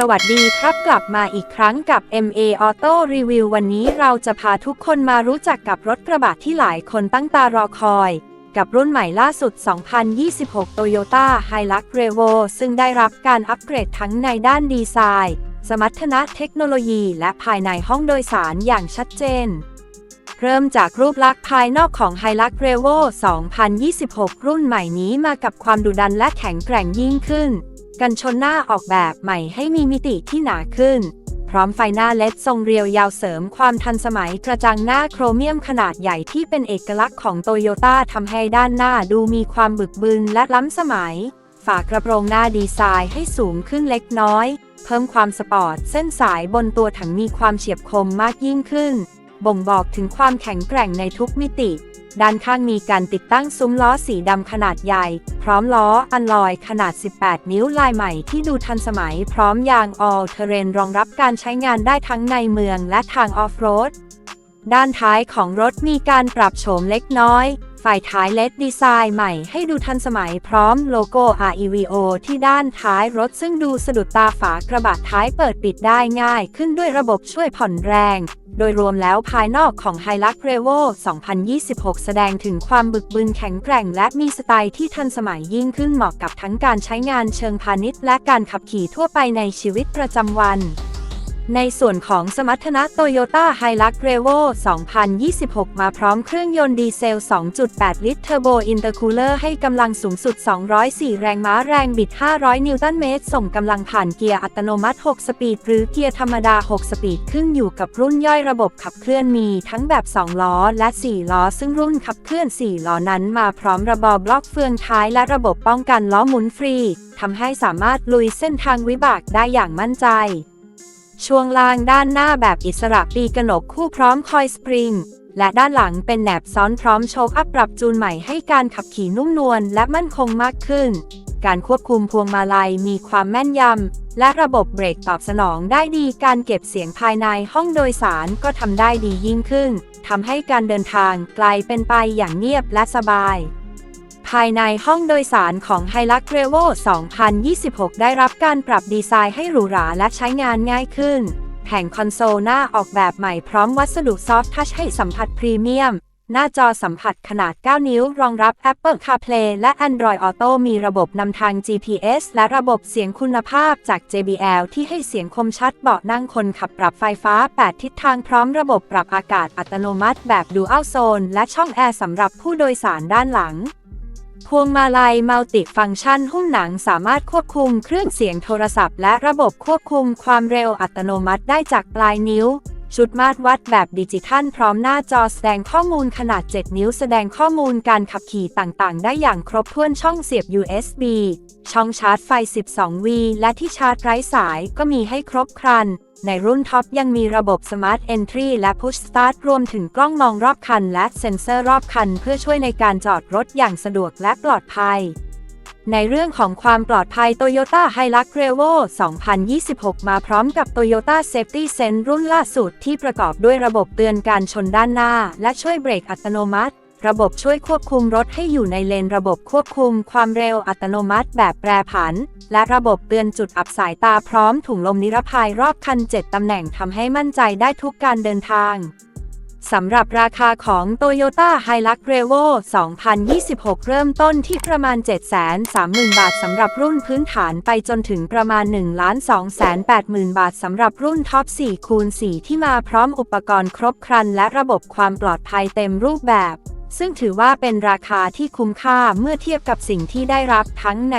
สวัสดีครับกลับมาอีกครั้งกับ MA Auto Review วันนี้เราจะพาทุกคนมารู้จักกับรถกระบะที่หลายคนตั้งตารอคอย กับรุ่นใหม่ล่าสุด 2026 Toyota Hilux Revo ซึ่งได้รับการอัปเกรดทั้งในด้านดีไซน์ สมรรถนะเทคโนโลยีและภายในห้องโดยสารอย่างชัดเจนเริ่มจากรูปลักษณ์ภายนอกของ Hilux Revo 2026 รุ่นใหม่นี้มากับความดุดันและแข็งแกร่งยิ่งขึ้น กันชนหน้าออกแบบใหม่ให้มีมิติที่หนาขึ้น พร้อมไฟหน้าเลดทรงเรียวยาวเสริมความทันสมัยกระจังหน้าโครเมียมขนาดใหญ่ที่เป็นเอกลักษณ์ของโตโยต้าทำให้ด้านหน้าดูมีความบึกบึนและล้ำสมัย ฝากระโปรงหน้าดีไซน์ให้สูงขึ้นเล็กน้อย เพิ่มความสปอร์ตเส้นสายบนตัวถังมีความเฉียบคมมากยิ่งขึ้น บ่งบอกถึงความแข็งแกร่งในทุกมิติ ด้านข้างมีการติดตั้งซุ้มล้อสีดำขนาดใหญ่ พร้อมล้ออันลอยขนาด 18 นิ้วลายใหม่ที่ดูทันสมัย พร้อมยาง All Terrain รองรับการใช้งานได้ทั้งในเมืองและทางออฟโรด ด้านท้ายของรถมีการปรับโฉมเล็กน้อย ฝ่ายท้ายเลดดีไซน์ใหม่ให้ดูทันสมัยพร้อมโลโก้ REVO ที่ด้านท้ายรถซึ่งดูสะดุดตาฝากระบะท้ายเปิดปิดได้ง่ายขึ้นด้วยระบบช่วยผ่อนแรง โดยรวมแล้วภายนอกของ Hilux Revo 2026 แสดงถึงความบึกบึนแข็งแกร่ง และมีสไตล์ที่ทันสมัยยิ่งขึ้นเหมาะกับทั้งการใช้งานเชิงพาณิชย์และการขับขี่ทั่วไปในชีวิตประจำวัน ในส่วนของสมรรถนะ Toyota Hilux Revo 2026 มาพร้อมเครื่องยนต์ดีเซล 2.8 ลิตรเทอร์โบอินเตอร์คูลเลอร์ให้กำลังสูงสุด 204 แรงม้าแรงบิด 500 นิวตันเมตร ส่งกำลังผ่านเกียร์อัตโนมัติ 6 สปีด หรือเกียร์ธรรมดา 6 สปีด ขึ้นอยู่กับรุ่นย่อยระบบขับเคลื่อนมีทั้งแบบ 2 ล้อ และ 4 ล้อ ซึ่งรุ่นขับเคลื่อน 4 ล้อนั้นมาพร้อมระบบบล็อกเฟืองท้ายและระบบป้องกันล้อหมุนฟรีทำให้สามารถลุยเส้นทางวิบากได้อย่างมั่นใจ ช่วงล่างด้านหน้าแบบอิสระปีกนกคู่พร้อมคอยสปริง และด้านหลังเป็นแหนบซ้อนพร้อมโชคอัพปรับจูนใหม่ให้การขับขี่นุ่มนวลและมั่นคงมากขึ้น การควบคุมพวงมาลัยมีความแม่นยำ และระบบเบรกตอบสนองได้ดีการเก็บเสียงภายในห้องโดยสารก็ทำได้ดียิ่งขึ้นทำให้การเดินทางไกลเป็นไปอย่างเงียบและสบาย ภายในห้องโดยสารของ Hilux Revo 2026 ได้รับการปรับดีไซน์ให้หรูหราและใช้งานง่ายขึ้น แผงคอนโซลหน้าออกแบบใหม่พร้อมวัสดุซอฟท์ทัชให้สัมผัสพรีเมียม หน้าจอสัมผัสขนาด 9 นิ้ว รองรับ Apple CarPlay และ Android Auto มีระบบนำทาง GPS และระบบเสียงคุณภาพจาก JBL ที่ให้เสียงคมชัดเบาะนั่งคนขับปรับไฟฟ้า 8 ทิศทางพร้อมระบบปรับอากาศอัตโนมัติแบบ Dual Zone และช่องแอร์สำหรับผู้โดยสารด้านหลัง พวงมาลัยมัลติฟังก์ชันหุ้มหนังสามารถควบคุมเครื่องเสียงโทรศัพท์และระบบควบคุมความเร็วอัตโนมัติได้จากปลายนิ้ว ชุดมาตรวัดแบบดิจิทัลพร้อมหน้าจอแสดงข้อมูลขนาด 7 นิ้วแสดงข้อมูลการขับขี่ต่างๆ ได้อย่างครบถ้วนช่องเสียบ USB ช่องชาร์จไฟ 12V และที่ชาร์จไร้สายก็มีให้ครบครัน ในรุ่นท็อปยังมีระบบ Smart Entry และ Push Start รวมถึงกล้องมองรอบคันและเซ็นเซอร์รอบคัน เพื่อช่วยในการจอดรถอย่างสะดวกและปลอดภัย ในเรื่องของความปลอดภัย Toyota Hilux Revo 2026 มาพร้อมกับ Toyota Safety Sense รุ่นล่าสุดที่ประกอบด้วยระบบเตือนการชนด้านหน้า และช่วยเบรกอัตโนมัติ ระบบช่วยควบคุมรถให้อยู่ในเลนระบบควบคุมความเร็วอัตโนมัติแบบแปรผัน และระบบเตือนจุดอับสายตาพร้อมถุงลมนิรภัยรอบคัน 7 ตำแหน่งทำให้มั่นใจได้ทุกการเดินทาง สำหรับราคาของ Toyota Hilux Revo 2026 เริ่มต้นที่ประมาณ 730,000 บาทสำหรับรุ่นพื้นฐานไปจนถึงประมาณ 1,280,000 บาทสำหรับรุ่นท็อป4คูณ4ที่มาพร้อมอุปกรณ์ครบครันและระบบความปลอดภัยเต็มรูปแบบ ซึ่งถือว่าเป็นราคาที่คุ้มค่าเมื่อเทียบกับสิ่งที่ได้รับทั้งใน